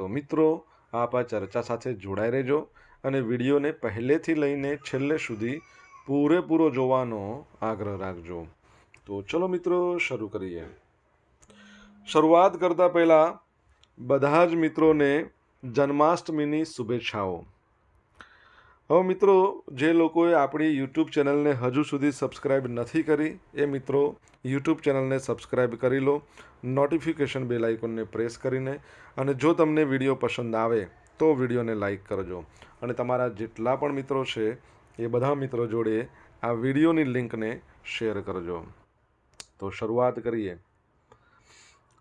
તો મિત્રો, આપ આ ચર્ચા સાથે જોડાઈ રહેજો અને વિડીયોને પહેલેથી લઈને છેલ્લે સુધી પૂરેપૂરો જોવાનો આગ્રહ રાખજો. તો ચલો મિત્રો, શરૂ કરીએ. શરૂઆત કરતાં પહેલાં બધા જ મિત્રોને જન્માષ્ટમીની શુભેચ્છાઓ. હવે મિત્રો, જે લોકોએ આપણી યુટ્યુબ ચેનલને હજુ સુધી સબસ્ક્રાઇબ નથી કરી, એ મિત્રો યુટ્યુબ ચેનલને સબસ્ક્રાઇબ કરી લો, નોટિફિકેશન બેલ આઇકોનને પ્રેસ કરીને, અને જો તમને વીડિયો પસંદ આવે, તો વિડીયોને લાઇક કરજો. અને તમારા જેટલા પણ મિત્રો છે, એ બધા મિત્રો જોડે આ વિડીયોની લિંકને શેર કરજો. તો શરૂઆત કરીએ.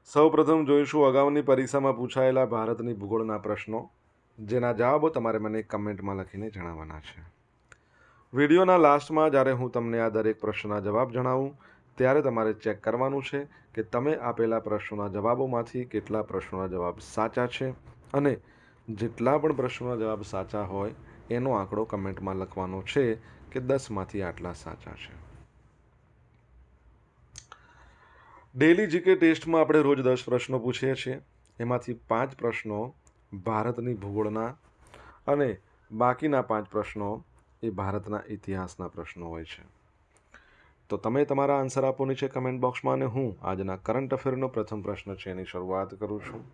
સૌપ્રથમ જોઈશું અગાઉની પરીક્ષામાં પૂછાયેલા ભારતની ભૂગોળના પ્રશ્નો. જેના જવાબો તમારે મને કમેન્ટમાં લખીને જણાવવાના છે. વિડીયોના લાસ્ટમાં જ્યારે હું તમને આ દરેક પ્રશ્નના જવાબ જણાવું, ત્યારે તમારે ચેક કરવાનું છે કે તમે આપેલા પ્રશ્નોના જવાબોમાંથી કેટલા પ્રશ્નોના જવાબ સાચા છે અને જેટલા પણ પ્રશ્નોના જવાબ સાચા હોય, એનો આંકડો કમેન્ટમાં લખવાનો છે કે દસમાંથી આટલા સાચા છે. ડેલી જીકે ટેસ્ટમાં આપણે રોજ દસ પ્રશ્નો પૂછીએ છીએ. એમાંથી પાંચ પ્રશ્નો ભારતની ભૂગોળના અને બાકીના પાંચ પ્રશ્નો એ ભારતના ઇતિહાસના પ્રશ્નો હોય છે. તો તમે તમારા આન્સર આપો નીચે કમેન્ટ બોક્સમાં અને હું આજના કરંટ અફેરનો પ્રથમ પ્રશ્ન છે એની શરૂઆત કરું છું.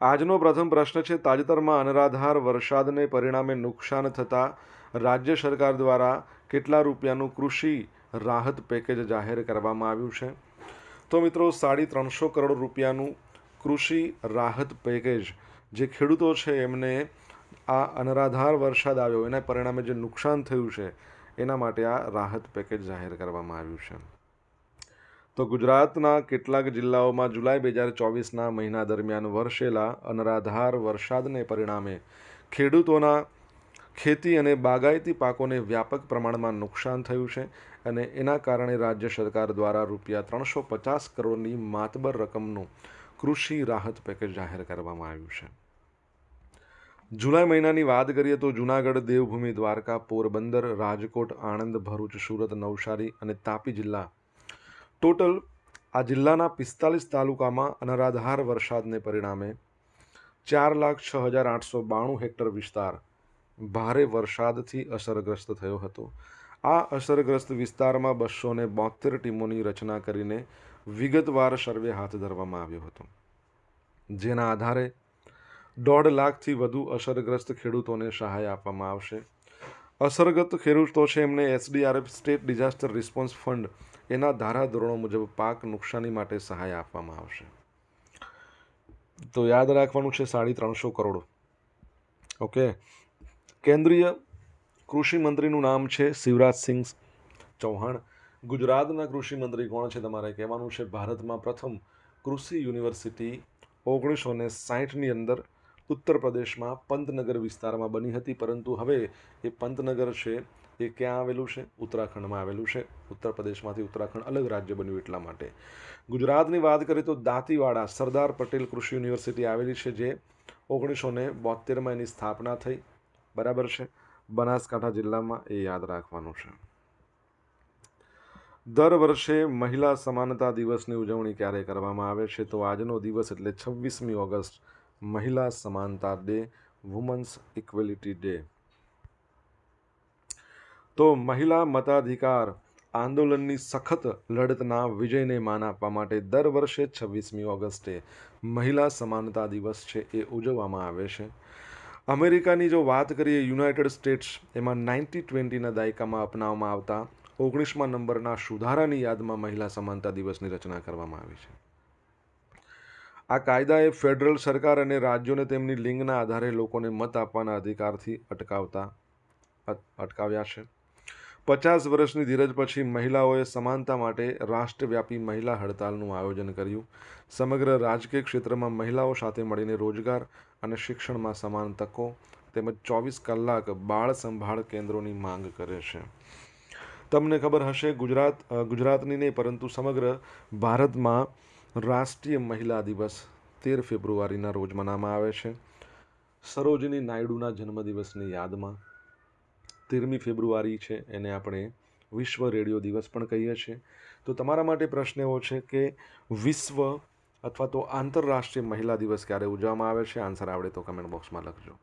આજનો પ્રથમ પ્રશ્ન છે, તાજેતરમાં અનરાધાર વરસાદને પરિણામે નુકસાન થતાં રાજ્ય સરકાર દ્વારા કેટલા રૂપિયાનું કૃષિ રાહત પેકેજ જાહેર કરવામાં આવ્યું છે? તો મિત્રો, સાડી ત્રણસો કરોડ રૂપિયાનું કૃષિ રાહત પેકેજ જે ખેડૂતો છે એમને આ અનરાધાર વરસાદ આવ્યો, એના પરિણામે જે નુકસાન થયું છે, એના માટે આ રાહત પેકેજ જાહેર કરવામાં આવ્યું છે. તો ગુજરાતના કેટલાક જિલ્લાઓમાં જુલાઈ બે હજાર ચોવીસના મહિના દરમિયાન વરસેલા અનરાધાર વરસાદને પરિણામે ખેડૂતોના ખેતી અને બાગાયતી પાકોને વ્યાપક પ્રમાણમાં નુકસાન થયું છે અને એના કારણે રાજ્ય સરકાર દ્વારા રૂપિયા ત્રણસો પચાસ કરોડની માતબર રકમનું કૃષિ રાહત પેકેજ જાહેર કરવામાં આવ્યું છે. જુલાઈ મહિનાની વાત કરીએ તો જુનાગઢ, દેવભૂમિ, દ્વારકા, પોરબંદર, રાજકોટ, આણંદ, ભરૂચ, સુરત, નવસારી અને તાપી જિલ્લા. ટોટલ આ જિલ્લાના પિસ્તાલીસ તાલુકામાં અનરાધાર વરસાદને પરિણામે ચાર લાખ છ હજાર આઠસો બાણું હેક્ટર વિસ્તાર ભારે વરસાદથી અસરગ્રસ્ત થયો હતો. આ અસરગ્રસ્ત વિસ્તારમાં બસો ને બોતેર ટીમોની રચના કરીને વિગતવાર સર્વે હાથ ધરવામાં આવ્યો હતો. જેના આધારે દોઢ લાખથી વધુ અસરગ્રસ્ત ખેડૂતોને સહાય આપવામાં આવશે. અસરગ્રસ્ત ખેડૂતો છે એમને SDRF state disaster response fund એના ધારાધોરણો મુજબ પાક નુકસાની માટે સહાય આપવામાં આવશે. તો યાદ રાખવાનું છે સાડી ત્રણસો કરોડ. ઓકે? કેન્દ્રીય કૃષિ મંત્રીનું નામ છે શિવરાજસિંહ ચૌહાણ. ગુજરાતના કૃષિ મંત્રી કોણ છે તમારે કહેવાનું છે? ભારતમાં પ્રથમ કૃષિ યુનિવર્સિટી ઓગણીસો ને સાહીઠની અંદર ઉત્તર પ્રદેશમાં પંતનગર વિસ્તારમાં બની હતી, પરંતુ હવે એ પંતનગર છે, એ ક્યાં આવેલું છે? ઉત્તરાખંડમાં આવેલું છે. ઉત્તર પ્રદેશમાંથી ઉત્તરાખંડ અલગ રાજ્ય બન્યું એટલા માટે. ગુજરાતની વાત કરીએ તો દાંતીવાડા સરદાર પટેલ કૃષિ યુનિવર્સિટી આવેલી છે, જે ઓગણીસો ને બોતેરમાં એની સ્થાપના થઈ. બરાબર છે? બનાસકાંઠા જિલ્લામાં એ યાદ રાખવાનું છે. દર વર્ષે મહિલા સમાનતા દિવસની ઉજવણી ક્યારે કરવામાં આવે છે? તો આજનો દિવસ એટલે છવ્વીસમી ઓગસ્ટ, મહિલા સમાનતા ડે, વુમન્સ ઇક્વેલિટી ડે. તો મહિલા મતાધિકાર આંદોલનની સખત લડતના વિજયને માન આપવા માટે દર વર્ષે છવ્વીસમી ઓગસ્ટે મહિલા સમાનતા દિવસ છે એ ઉજવવામાં આવે છે. અમેરિકાની જો વાત કરીએ યુનાઇટેડ સ્ટેટ્સ, એમાં નાઇન્ટી ટ્વેન્ટીના દાયકામાં અપનાવવામાં આવતા ઓગણીસમા નંબરના સુધારાની યાદમાં મહિલા સમાનતા દિવસની રચના કરવામાં આવી છે. આ કાયદાએ ફેડરલ સરકાર અને રાજ્યોને તેમની લિંગના આધારે લોકોને મત આપવાના અધિકારથી અટકાવતા અટકાવ્યા છે. પચાસ વર્ષની ધીરજ પછી મહિલાઓએ સમાનતા માટે રાષ્ટ્રવ્યાપી મહિલા હડતાલનું આયોજન કર્યું. સમગ્ર રાજકીય ક્ષેત્રમાં મહિલાઓ સાથે મળીને રોજગાર અને શિક્ષણમાં સમાન તકો તેમજ ચોવીસ કલાક બાળ સંભાળ કેન્દ્રોની માંગ કરે છે. તમને ખબર હશે, ગુજરાત ગુજરાતની નહીં, પરંતુ સમગ્ર ભારતમાં રાષ્ટ્રીય મહિલા દિવસ તેર ફેબ્રુઆરીના રોજ મનાવવામાં આવે છે. સરોજિની નાયડુના જન્મદિવસની યાદમાં તેરમી ફેબ્રુઆરી છે એને આપણે વિશ્વ રેડિયો દિવસ પણ કહીએ છીએ. તો તમારા માટે પ્રશ્ન એવો છે કે વિશ્વ અથવા તો આંતરરાષ્ટ્રીય મહિલા દિવસ ક્યારે ઉજવવામાં આવે છે? આન્સર આવડે તો કમેન્ટ બોક્સમાં લખજો.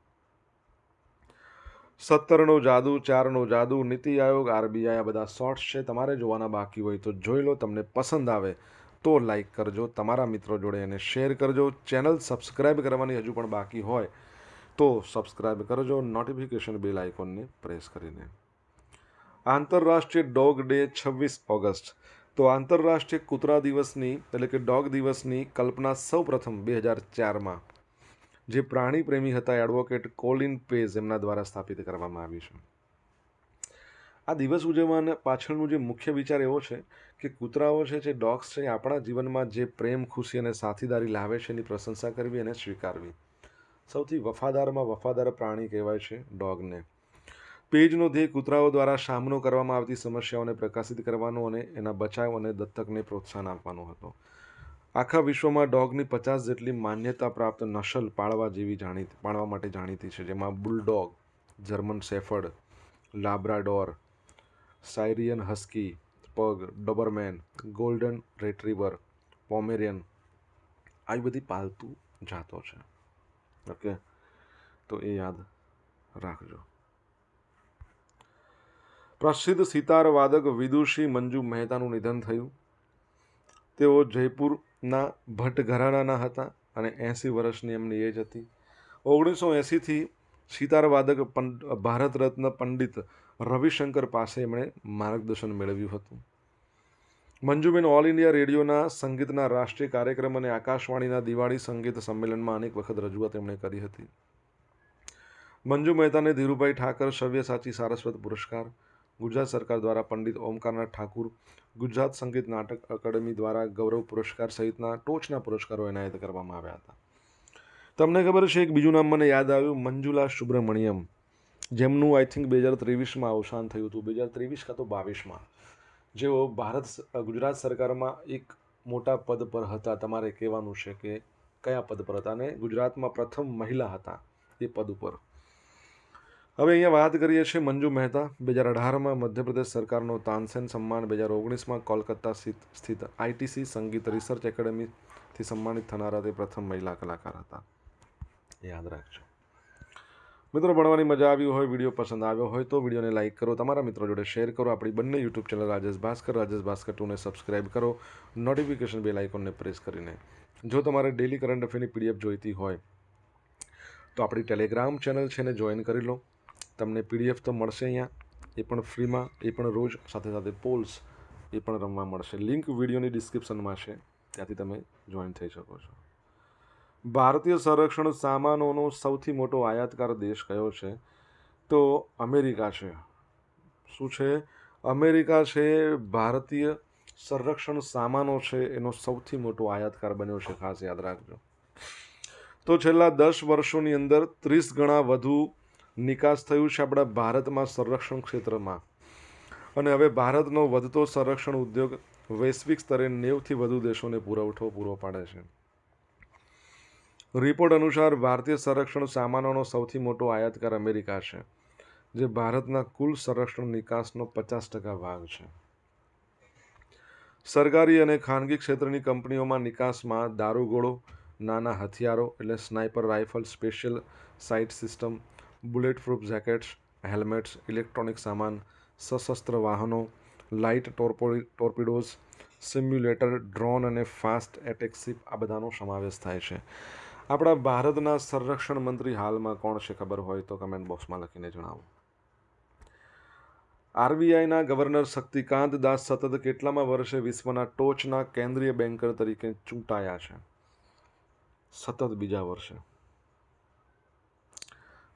સત્તરનો જાદુ, ચારનો જાદુ, નીતિ આયોગ, આરબીઆઈ, આ બધા શોર્ટ્સ છે. તમારે જોવાના બાકી હોય તો જોઈ લો. તમને પસંદ આવે તો લાઈક કરજો. તમારા મિત્રો જોડે એને શેર કરજો. ચેનલ સબસ્ક્રાઈબ કરવાની હજુ પણ બાકી હોય તો સબસ્ક્રાઇબ કરજો નોટિફિકેશન બેલ આઇકોનને પ્રેસ કરીને. આંતરરાષ્ટ્રીય ડોગ ડે છવ્વીસ ઓગસ્ટ. તો આંતરરાષ્ટ્રીય કૂતરા દિવસની, એટલે કે ડોગ દિવસની કલ્પના સૌપ્રથમ બે હજાર ચારમાં, જે પ્રાણી પ્રેમી હતા એડવોકેટ કોલિન પેઝ એમના દ્વારા સ્થાપિત કરવામાં આવી છે. આ દિવસ ઉજવવાના પાછળનું જે મુખ્ય વિચાર એવો છે કે કૂતરાઓ છે, જે ડોગ્સ છે આપણા જીવનમાં જે પ્રેમ, ખુશી અને સાથીદારી લાવે છે, એની પ્રશંસા કરવી અને સ્વીકારવી. સૌથી વફાદારમાં વફાદાર પ્રાણી કહેવાય છે ડોગને. પેજનો ધ્યેય કૂતરાઓ દ્વારા સામનો કરવામાં આવતી સમસ્યાઓને પ્રકાશિત કરવાનો અને એના બચાવ અને દત્તકને પ્રોત્સાહન આપવાનો હતો. આખા વિશ્વમાં ડોગની પચાસ જેટલી માન્યતા પ્રાપ્ત નસલ પાળવા જેવી જાણીતી, પાળવા માટે જાણીતી છે, જેમાં bulldog, German shepherd Labrador, Siberian husky, pug, Doberman, golden રેટ્રીવર, Pomeranian, આવી બધી પાલતુ જાતો છે. ઓકે તો એ યાદ રાખજો પ્રસિદ્ધ સિતાર વાદક વિદુષી મંજુ મહેતાનું નિધન થયું। તેઓ જયપુરના ભટ્ટ ઘરાણાના હતા અને એંસી વર્ષની એમની એજ હતી। ઓગણીસો એંસીથી સિતારવાદક પંડ, ભારત રત્ન પંડિત રવિશંકર પાસે એમણે માર્ગદર્શન મેળવ્યું હતું। મંજુબેન ઓલ ઇન્ડિયા રેડિયોના સંગીતના રાષ્ટ્રીય કાર્યક્રમ અને આકાશવાણીના દિવાળી સંગીત સંમેલનમાં અનેક વખત રજૂઆત એમણે કરી હતી. મંજુ મહેતાને ધીરુભાઈ ઠાકર સવ્યસાચી સારસ્વત પુરસ્કાર, ગુજરાત સરકાર દ્વારા પંડિત ઓમકારનાથ ઠાકુર, ગુજરાત સંગીત નાટક અકાદમી દ્વારા ગૌરવ પુરસ્કાર સહિતના ટોચના પુરસ્કારો એનાયત કરવામાં આવ્યા હતા. તમને ખબર છે એક બીજું નામ મને યાદ આવ્યું, મંજુલા સુબ્રમણ્યમ. જેમનું આઈ થિંક બે હજાર ત્રેવીસમાં અવસાન થયું હતું. બે હજાર ત્રેવીસ કાં તો બાવીસમાં. જેઓ ભારત ગુજરાત સરકારમાં એક મોટા પદ પર હતા, તમારે કહેવાનું છે કે કયા પદ પર હતા અને ગુજરાતમાં પ્રથમ મહિલા હતા એ પદ ઉપર. હવે અહીંયા વાત કરીએ છીએ મંજુ મહેતા, બે હજાર અઢારમાં મધ્યપ્રદેશ સરકારનો તાનસેન સન્માન, બે હજાર ઓગણીસમાં કોલકાતા સ્થિત આઈટીસી સંગીત રિસર્ચ એકેડેમીથી સન્માનિત થનારા તે પ્રથમ મહિલા કલાકાર હતા. યાદ રાખજો. મિત્રો, ભણવાની મજા આવી હોય, વીડિયો પસંદ આવ્યો હોય તો વિડીયોને લાઇક કરો, તમારા મિત્રો જોડે શેર કરો, આપણી બંને યુટ્યુબ ચેનલ રાજેશ ભાસ્કર રાજેશ ભાસ્કર ટુને સબસ્ક્રાઇબ કરો, નોટિફિકેશન બેલ આઇકોનને પ્રેસ કરીને. જો તમારે ડેલી કરંટ અફેરની પીડીએફ જોઈતી હોય, તો આપણી ટેલિગ્રામ ચેનલ છે ને જોઈન કરી લો. તમને પીડીએફ તો મળશે અહીંયા, એ પણ ફ્રીમાં, એ પણ રોજ, સાથે સાથે પોલ્સ એ પણ રમવા મળશે. લિંક વિડીયોની ડિસ્ક્રિપ્શનમાં છે, ત્યાંથી તમે જોઈન થઈ શકો છો. ભારતીય સંરક્ષણ સામાનોનો સૌથી મોટો આયાતકાર દેશ કયો છે? તો અમેરિકા છે. શું છે? અમેરિકા છે, ભારતીય સંરક્ષણ સામાનો છે, એનો સૌથી મોટો આયાતકાર બન્યો છે, ખાસ યાદ રાખજો. તો છેલ્લા દસ વર્ષોની અંદર ત્રીસ ગણા વધુ નિકાસ થયું છે આપણા ભારતમાં સંરક્ષણ ક્ષેત્રમાં. અને હવે ભારતનો વધતો સંરક્ષણ ઉદ્યોગ વૈશ્વિક સ્તરે નેવથી વધુ દેશોને પુરવઠો પૂરો પાડે છે. રિપોર્ટ અનુસાર ભારતીય સંરક્ષણ સામાનોનો સૌથી મોટો આયાતકાર અમેરિકા છે, જે ભારતના કુલ સંરક્ષણ નિકાસનો પચાસ ટકા ભાગ છે. સરકારી અને ખાનગી ક્ષેત્રની કંપનીઓમાં નિકાસમાં દારૂગોળો, નાના હથિયારો એટલે sniper rifle, special sight system, bullet proof jackets, helmets, electronic સામાન, સશસ્ત્ર વાહનો, light torpedo torpedoes, simulator, drone અને ફાસ્ટ એટેક શિપ આ બધાનો સમાવેશ થાય છે. આપણા ભારતના સંરક્ષણ મંત્રી હાલમાં કોણ છે ખબર હોય તો કમેન્ટ બોક્સમાં લખીને જણાવો. આરબીઆઈના ગવર્નર શક્તિકાંત દાસ સતત કેટલામાં વર્ષે વિશ્વના ટોચના કેન્દ્રીય બેન્કર તરીકે ચૂંટાયા છે? સતત બીજા વર્ષે.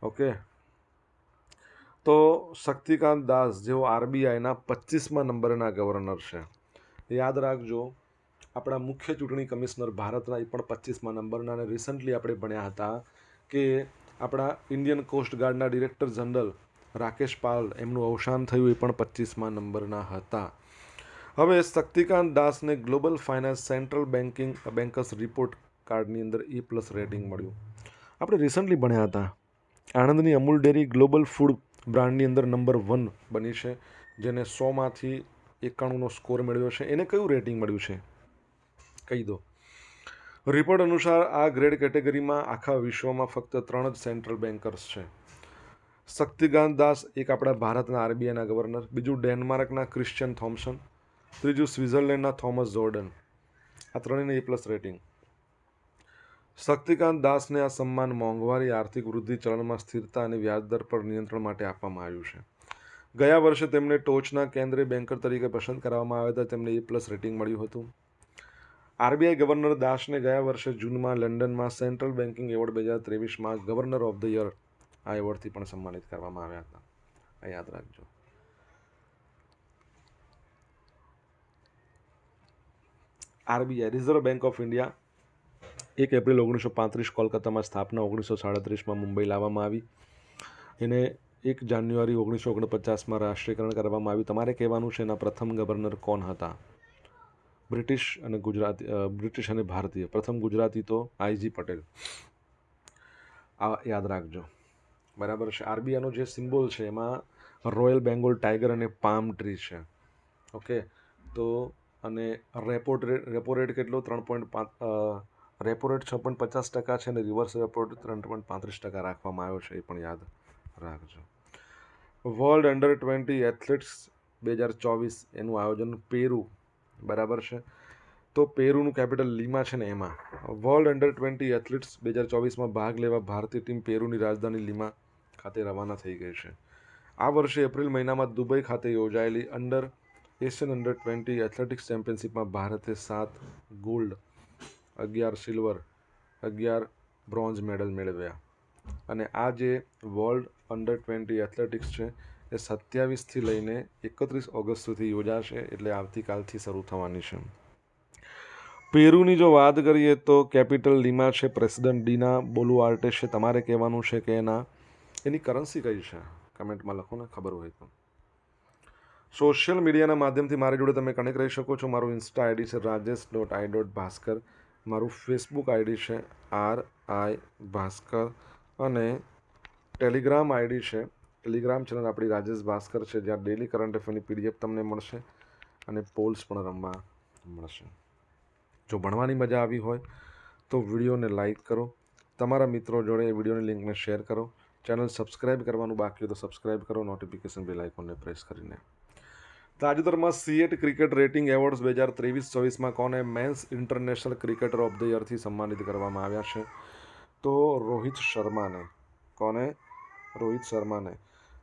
ઓકે. તો શક્તિકાંત દાસ જેઓ આરબીઆઈના પચીસમાં નંબરના ગવર્નર છે. યાદ રાખજો આપણા મુખ્ય ચૂંટણી કમિશનર ભારતના એ પણ પચીસમાં નંબરના અને રિસન્ટલી આપણે ભણ્યા હતા કે આપણા ઇન્ડિયન કોસ્ટ ગાર્ડના ડિરેક્ટર જનરલ રાકેશ પાલ એમનું અવસાન થયું એ પણ પચીસમાં નંબરના હતા. હવે Shaktikanta દાસને global finance central banking bankers report કાર્ડની અંદર ઈ પ્લસ રેટિંગ મળ્યું. આપણે રિસન્ટલી ભણ્યા હતા. આણંદની અમૂલ ડેરી ગ્લોબલ ફૂડ બ્રાન્ડની અંદર નંબર વન બની છે, જેને સોમાંથી એકાણુંનો સ્કોર મેળવ્યો છે. એને કયું રેટિંગ મળ્યું છે? કહી દો. રિપોર્ટ અનુસાર આ ગ્રેડ કેટેગરીમાં આખા વિશ્વમાં ફક્ત ત્રણ જ સેન્ટ્રલ બેન્કર્સ છે. શક્તિકાંત દાસ, એક આપણા ભારતના આરબીઆઈના ગવર્નર, બીજું ડેનમાર્કના ક્રિશ્ચિયન થોમ્સન ત્રીજું સ્વિટ્ઝરલેન્ડના થોમસ જોર્ડન. આ ત્રણેયને એ પ્લસ રેટિંગ. શક્તિકાંત દાસને આ સન્માન મોંઘવારી, આર્થિક વૃદ્ધિ ચલણમાં સ્થિરતા અને વ્યાજદર પર નિયંત્રણ માટે આપવામાં આવ્યું છે. ગયા વર્ષે તેમને ટોચના કેન્દ્રીય બેન્કર તરીકે પસંદ કરવામાં આવ્યા હતા, તેમને એ પ્લસ રેટિંગ મળ્યું હતું. આરબીઆઈ ગવર્નર દાસને ગયા વર્ષે જૂનમાં લંડનમાં સેન્ટ્રલ બેન્કિંગ એવોર્ડ બે હજાર ત્રેવીસમાં ગવર્નર ઓફ ધ યર આ એવોર્ડથી પણ સન્માનિત કરવામાં આવ્યા હતા. આ યાદ રાખજો. RBI reserve bank of India એક એપ્રિલ ઓગણીસો પાંત્રીસ કોલકાતામાં સ્થાપના ઓગણીસો સાડત્રીસમાં મુંબઈ લાવવામાં આવી. એને એક જાન્યુઆરી ઓગણીસો ઓગણપચાસમાં રાષ્ટ્રીયકરણ કરવામાં આવ્યું. તમારે કહેવાનું છે એના પ્રથમ ગવર્નર કોણ હતા? બ્રિટિશ અને ગુજરાતી બ્રિટિશ અને ભારતીય. પ્રથમ ગુજરાતી તો આઈજી પટેલ. આ યાદ રાખજો. બરાબર છે. આરબીઆઈનો જે સિમ્બોલ છે, એમાં રોયલ બેંગોલ ટાઈગર અને પામ ટ્રી છે. ઓકે? તો અને રેપો રેટ રેપો રેટ કેટલો? ત્રણ પોઈન્ટ પાંચ રેપો રેટ છ પોઈન્ટ પચાસ ટકા છે અને રિવર્સ રેપો રેટ ત્રણ પોઈન્ટ પાંત્રીસ ટકા રાખવામાં આવ્યો છે, એ પણ યાદ રાખજો. વર્લ્ડ અંડર ટ્વેન્ટી એથ્લેટ્સ બે હજાર ચોવીસ એનું આયોજન પેરુ બરાબર છે. તો પેરુનું કેપિટલ લીમા છે ને એમાં. વર્લ્ડ અંડર ટ્વેન્ટી એથ્લેટ્સ બે હજાર ચોવીસમાં ભાગ લેવા ભારતીય ટીમ પેરુની રાજધાની લીમા ખાતે રવાના થઈ ગઈ છે. આ વર્ષે એપ્રિલ મહિનામાં દુબઈ ખાતે યોજાયેલી under Asian under twenty athletics ચેમ્પિયનશિપમાં ભારતે સાત ગોલ્ડ અગિયાર સિલ્વર અગિયાર બ્રોન્ઝ મેડલ મેળવ્યા. અને આ જે વર્લ્ડ અંડર ટ્વેન્ટી એથ્લેટિક્સ છે એ સત્યાવીસથી લઈને એકત્રીસ ઓગસ્ટ સુધી યોજાશે એટલે આવતીકાલથી શરૂ થવાની છે. પેરુની જો વાત કરીએ તો કેપિટલ લીમા છે, પ્રેસિડન્ટ ડીના બોલુઆર્ટે છે. તમારે કહેવાનું છે કે એના એની કરન્સી કઈ છે? કમેન્ટમાં લખો ને ખબર હોય તો. સોશિયલ મીડિયાના માધ્યમથી મારી જોડે તમે કનેક્ટ રહી શકો છો. મારું ઇન્સ્ટા આઈડી છે Rajesh dot I dot Bhaskar મારું ફેસબુક આઈડી છે આર આઈ ભાસ્કર. અને ટેલિગ્રામ આઈડી છે ટેલિગ્રામ ચેનલ આપણી રાજેશ ભાસ્કર છે, જ્યાં ડેલી કરંટ અફેરની પીડીએફ તમને મળશે અને પોલ્સ પણ રમવા મળશે. જો ભણવાની મજા આવી હોય તો વિડીયોને લાઈક કરો. તમારા મિત્રો જોડે વિડીયોની લિંકને શેર કરો. ચેનલ સબસ્ક્રાઇબ કરવાનું બાકી હોય તો સબસ્ક્રાઇબ કરો નોટિફિકેશન બેલ આઇકોનને પ્રેસ કરીને. તાજેતરમાં સીએટ ક્રિકેટ રેટિંગ એવોર્ડ્સ બે હજાર ત્રેવીસ ચોવીસમાં કોને men's international cricketer of the યરથી સન્માનિત કરવામાં આવ્યા છે? તો રોહિત શર્માને. કોને? રોહિત શર્માને.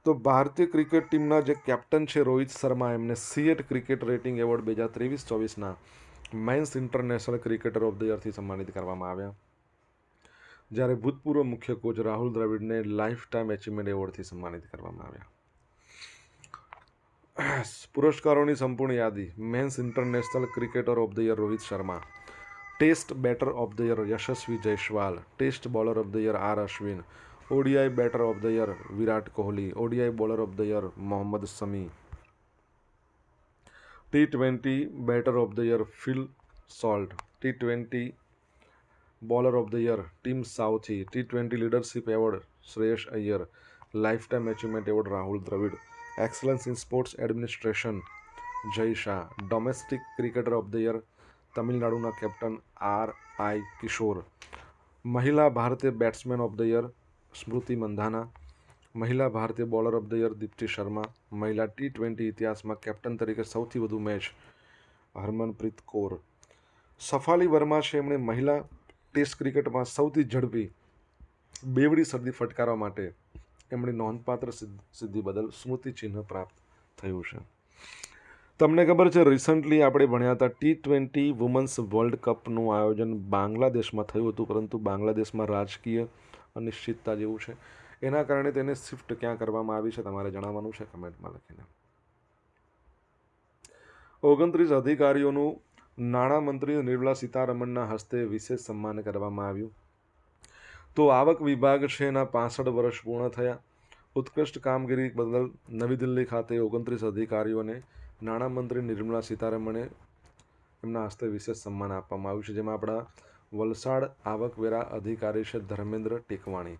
તો ભારતીય ક્રિકેટ ટીમના જે કેપ્ટન છે રોહિત શર્મા, એમને સીએટ ક્રિકેટ રેટિંગ એવોર્ડ બે હજાર ત્રેવીસ, ચોવીસના men's international cricketer of the યરથી સન્માનિત કરવામાં આવ્યા. જ્યારે ભૂતપૂર્વ મુખ્ય કોચ રાહુલ દ્રવિડને લાઈફ ટાઈમ એચિવમેન્ટ એવોર્ડથી સન્માનિત કરવામાં આવ્યા. પુરસ્કારોની સંપૂર્ણ યાદી, men's international cricketer of the year Rohit Sharma, test batter of the year Yashasvi Jaiswal, test bowler of the year R Ashwin ODI batter of the year Virat Kohli ODI bowler of the year Mohammed Shami T twenty batter of the year Phil Salt T twenty bowler of the year Tim Southee T twenty leadership award Shreyas Iyer life time achievement award Rahul Dravid excellence in sports administration Jay Shah domestic cricketer of the year તમિલનાડુના captain R I Kishore મહિલા ભારતીય batsman of the year Smriti Mandhana, મહિલા ભારતીય bowler of the year Deepti Sharma, મહિલા T twenty ઇતિહાસમાં captain તરીકે સૌથી વધુ મેચ હરમનપ્રીત કૌર. સફાલી વર્મા છે એમણે મહિલા ટેસ્ટ ક્રિકેટમાં સૌથી ઝડપી બેવડી સદી ફટકારવા માટે એમણે નોંધપાત્ર સિદ્ધ- સિદ્ધિ બદલ સ્મૃતિ ચિહ્ન પ્રાપ્ત થયું છે. તમને ખબર છે રિસન્ટલી આપણે ભણ્યા હતા ટી ટ્વેન્ટી વુમન્સ વર્લ્ડ કપનું આયોજન બાંગ્લાદેશમાં થયું હતું, પરંતુ બાંગ્લાદેશમાં રાજકીય અનિશ્ચિતતા જેવું છે. એના કારણે તેને શિફ્ટ ક્યાં કરવામાં આવી છે તમારે જણાવવાનું છે કમેન્ટમાં લખીને. ઓગણત્રીસ અધિકારીઓનું નાણામંત્રી નિર્મલા સીતારમણના હસ્તે વિશેષ સન્માન કરવામાં આવ્યું. તો આવક વિભાગ છે એના પાસઠ વર્ષ પૂર્ણ થયા. ઉત્કૃષ્ટ કામગીરી બદલ નવી દિલ્હી ખાતે ઓગણત્રીસ અધિકારીઓને નાણામંત્રી નિર્મલા સીતારમણે એમના હસ્તે વિશેષ સન્માન આપવામાં આવ્યું છે. જેમાં આપણા વલસાડ આવકવેરા અધિકારી છે ધર્મેન્દ્ર ટેકવાણી.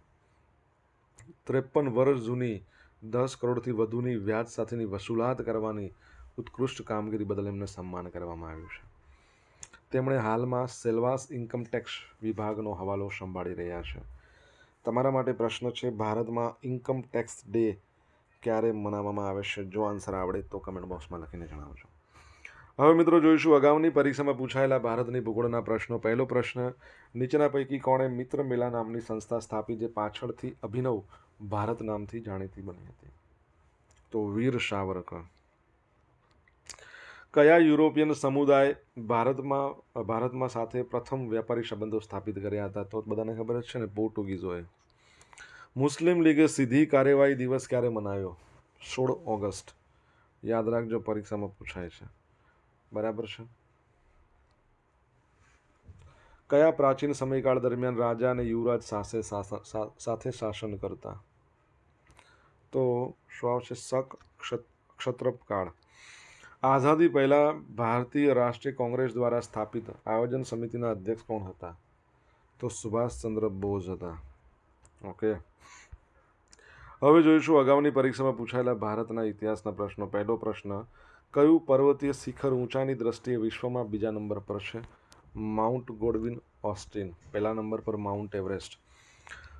ત્રેપન વર્ષ જૂની દસ કરોડથી વધુની વ્યાજ સાથેની વસૂલાત કરવાની ઉત્કૃષ્ટ કામગીરી બદલ એમને સન્માન કરવામાં આવ્યું છે. તેમણે હાલમાં સેલવાસ ઇન્કમ ટેક્સ વિભાગનો હવાલો સંભાળી રહ્યા છે. તમારા માટે પ્રશ્ન છે, ભારતમાં ઇન્કમ ટેક્સ ડે ક્યારે મનાવવામાં આવે છે? જો આન્સર આવડે તો કમેન્ટ બોક્સમાં લખીને જણાવજો. હવે મિત્રો જોઈશું અગાઉની પરીક્ષામાં પૂછાયેલા ભારતની ભૂગોળના પ્રશ્નો. પહેલો પ્રશ્ન, નીચેના પૈકી કોણે મિત્ર મેલા નામની સંસ્થા સ્થાપી જે પાછળથી અભિનવ ભારત નામથી જાણીતી બની હતી? તો વીર સાવરકર. કયા યુરોપિયન સમુદાય ભારતમાં ભારતમાં સાથે પ્રથમ વ્યાપારી સંબંધો સ્થાપિત કર્યા હતા? તો બધાને ખબર જ છે ને, પોર્ટુગીઝોએ. મુસ્લિમ લીગે સીધી કાર્યવાહી દિવસ ક્યારે મનાવ્યો સોળ ઓગસ્ટ. યાદ રાખજો, પરીક્ષામાં પૂછાય છે. બરાબર છે. કયા પ્રાચીન સમયકાળ દરમિયાન રાજા અને યુવરાજ સાથે સાથે શાસન કરતા? તો શું આવશે? શક ક્ષત્રપકાળ. આઝાદી પહેલાં ભારતીય રાષ્ટ્રીય કોંગ્રેસ દ્વારા સ્થાપિત આયોજન સમિતિના અધ્યક્ષ કોણ હતા? તો સુભાષચંદ્ર બોઝ હતા. ઓકે. હવે જોઈશું અગાઉની પરીક્ષામાં પૂછાયેલા ભારતના ઇતિહાસના પ્રશ્નો. પહેલો પ્રશ્ન કયું પર્વતીય શિખર ઊંચાઈની દ્રષ્ટિએ વિશ્વમાં બીજા નંબર પર છે? Mount Godwin, Austen. પહેલા નંબર પર માઉન્ટ એવરેસ્ટ.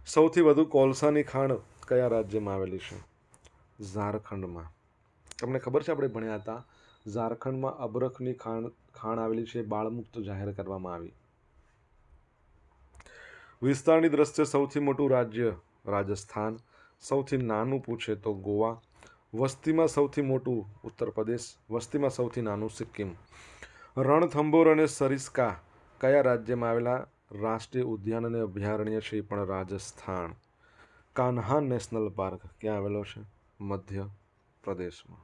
સૌથી વધુ કોલસાની ખાણ કયા રાજ્યમાં આવેલી છે? ઝારખંડમાં. તમને ખબર છે આપણે ભણ્યા હતા, ઝારખંડમાં અબરખની ખાણ ખાણ આવેલી છે, બાળમુક્ત જાહેર કરવામાં આવી. વિસ્તારની દ્રષ્ટિએ સૌથી મોટું રાજ્ય રાજસ્થાન, સૌથી નાનું પૂછે તો ગોવા વસ્તીમાં સૌથી મોટું ઉત્તર પ્રદેશ, વસ્તીમાં સૌથી નાનું સિક્કિમ. રણથંભોર અને સરિસ્કા કયા રાજ્યમાં આવેલા રાષ્ટ્રીય ઉદ્યાન અને અભયારણ્ય છે પણ રાજસ્થાન. કાન્હા નેશનલ પાર્ક ક્યાં આવેલો છે? મધ્ય પ્રદેશમાં.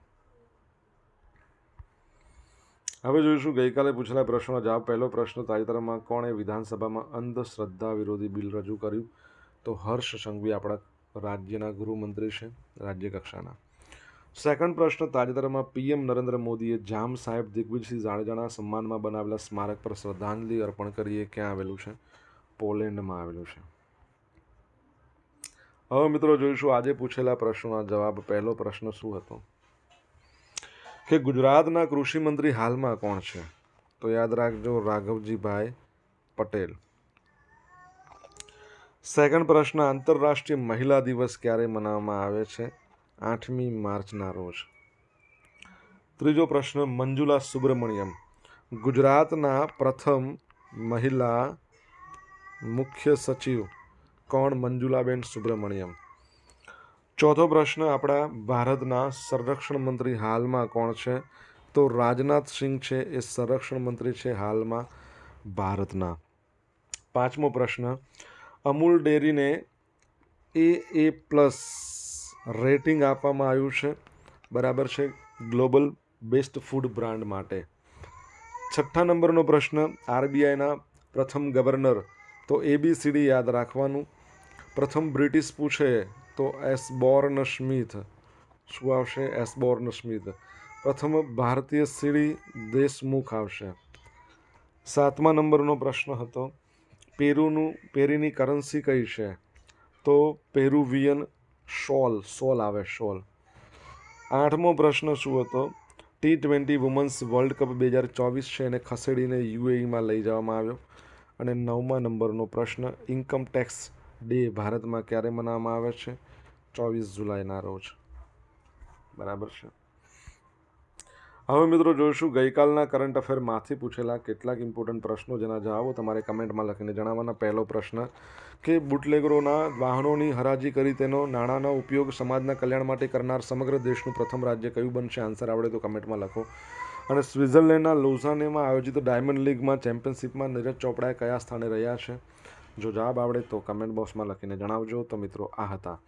હવે જોઈશું, ગઈકાલે પૂછેલા પ્રશ્નનો જવાબ. પહેલો પ્રશ્ન, તાજેતરમાં કોણે વિધાનસભામાં અંધશ્રદ્ધા વિરોધી બિલ રજૂ કર્યું? તો હર્ષ સંઘવી આપણા રાજ્યના ગૃહમંત્રી છે રાજ્ય કક્ષાના સેકન્ડ પ્રશ્ન, તાજેતરમાં પીએમ નરેન્દ્ર મોદીએ જામ સાહેબ દિગ્વિજયસિંહ જાડેજાના સન્માનમાં બનાવેલા સ્મારક પર શ્રદ્ધાંજલિ અર્પણ કરીએ. ક્યાં આવેલું છે? પોલેન્ડમાં આવેલું છે. હવે મિત્રો જોઈશું આજે પૂછેલા પ્રશ્નોના જવાબ. પહેલો પ્રશ્ન શું હતો? કે ગુજરાતના કૃષિમંત્રી હાલમાં કોણ છે? તો યાદ રાખજો રાઘવજીભાઈ પટેલ. સેકન્ડ પ્રશ્ન, આંતરરાષ્ટ્રીય મહિલા દિવસ ક્યારે મનાવવામાં આવે છે? આઠમી માર્ચના રોજ. ત્રીજો પ્રશ્ન, મંજુલા સુબ્રમણ્યમ. ગુજરાતના પ્રથમ મહિલા મુખ્ય સચિવ કોણ? મંજુલાબેન સુબ્રમણ્યમ. ચોથો પ્રશ્ન, આપણા ભારતના સંરક્ષણ મંત્રી હાલમાં કોણ છે? તો રાજનાથ સિંહ છે, એ સંરક્ષણ મંત્રી છે હાલમાં ભારતના. પાંચમો પ્રશ્ન, અમૂલ ડેરીને એ એ પ્લસ રેટિંગ આપવામાં આવ્યું છે. બરાબર છે. ગ્લોબલ બેસ્ટ ફૂડ બ્રાન્ડ માટે. છઠ્ઠા નંબરનો પ્રશ્ન, આરબીઆઈના પ્રથમ ગવર્નર તો એબીસીડી યાદ રાખવાનું. પ્રથમ બ્રિટિશ પૂછે તો એસ બોર્ન સ્મિથ. શું આવશે? S Bourne Smith. પ્રથમ ભારતીય સીડી દેશમુખ આવશે. સાતમા નંબરનો પ્રશ્ન હતો. પેરુનું, પેરીની કરન્સી કઈ છે? તો પેરુવિયન શોલ સોલ આવે, શોલ. આઠમો પ્રશ્ન શું હતો? T twenty women's world cup બે હજાર ચોવીસ છે એને ખસેડીને યુએઈમાં લઈ જવામાં આવ્યો. અને નવમા નંબરનો પ્રશ્ન, ઇન્કમ ટેક્સ ડે ભારતમાં ક્યારે મનાવવામાં આવે છે? ચોવીસ જુલાઈના રોજ. બરાબર છે? હવે મિત્રો જોઈશું ગઈકાલના કરંટ અફેરમાંથી પૂછેલા કેટલાક ઇમ્પોર્ટન્ટ પ્રશ્નો. જેના જવાબો તમારે કમેન્ટમાં લખીને જણાવવાના. પહેલો પ્રશ્ન, કે બુટલેગરોના વાહનોની હરાજી કરી તેનો નાણાંનો ઉપયોગ સમાજના કલ્યાણ માટે કરનાર સમગ્ર દેશનું પ્રથમ રાજ્ય કયું બનશે? આન્સર આવડે તો કમેન્ટમાં લખો. અને સ્વિટ્ઝરલેન્ડના લોઝાનેમાં આયોજિત ડાયમંડ લીગમાં ચેમ્પિયનશિપમાં નીરજ ચોપડાએ કયા સ્થાને રહ્યા છે? જો જવાબ આવડે તો કમેન્ટ બોક્સમાં લખીને જણાવજો. તો મિત્રો આ હતા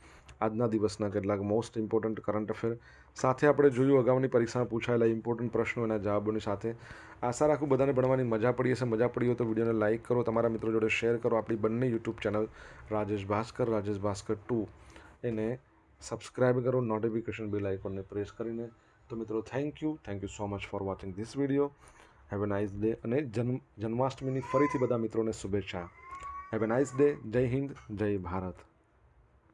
આજના દિવસના કેટલાક મોસ્ટ ઇમ્પોર્ટન્ટ કરંટ અફેર સાથે આપણે જોયું, અગાઉની પરીક્ષામાં પૂછાયેલા ઇમ્પોર્ટન્ટ પ્રશ્નો એના જવાબોની સાથે. આશા રાખું બધાને ભણવાની મજા પડી હશે. મજા પડી હોય તો વિડીયોને લાઇક કરો, તમારા મિત્રો જોડે શેર કરો. આપણી બંને YouTube channel Rajesh Bhaskar Rajesh Bhaskar two. એને સબસ્ક્રાઇબ કરો નોટિફિકેશન બેલ આઇકોનને પ્રેસ કરીને. તો મિત્રો thank you thank you so much for watching this video have a nice day અને જન્મ, જન્માષ્ટમીની ફરીથી બધા મિત્રોને શુભેચ્છા. હેવ એ નાઇસ ડે જય હિન્દ, જય ભારત.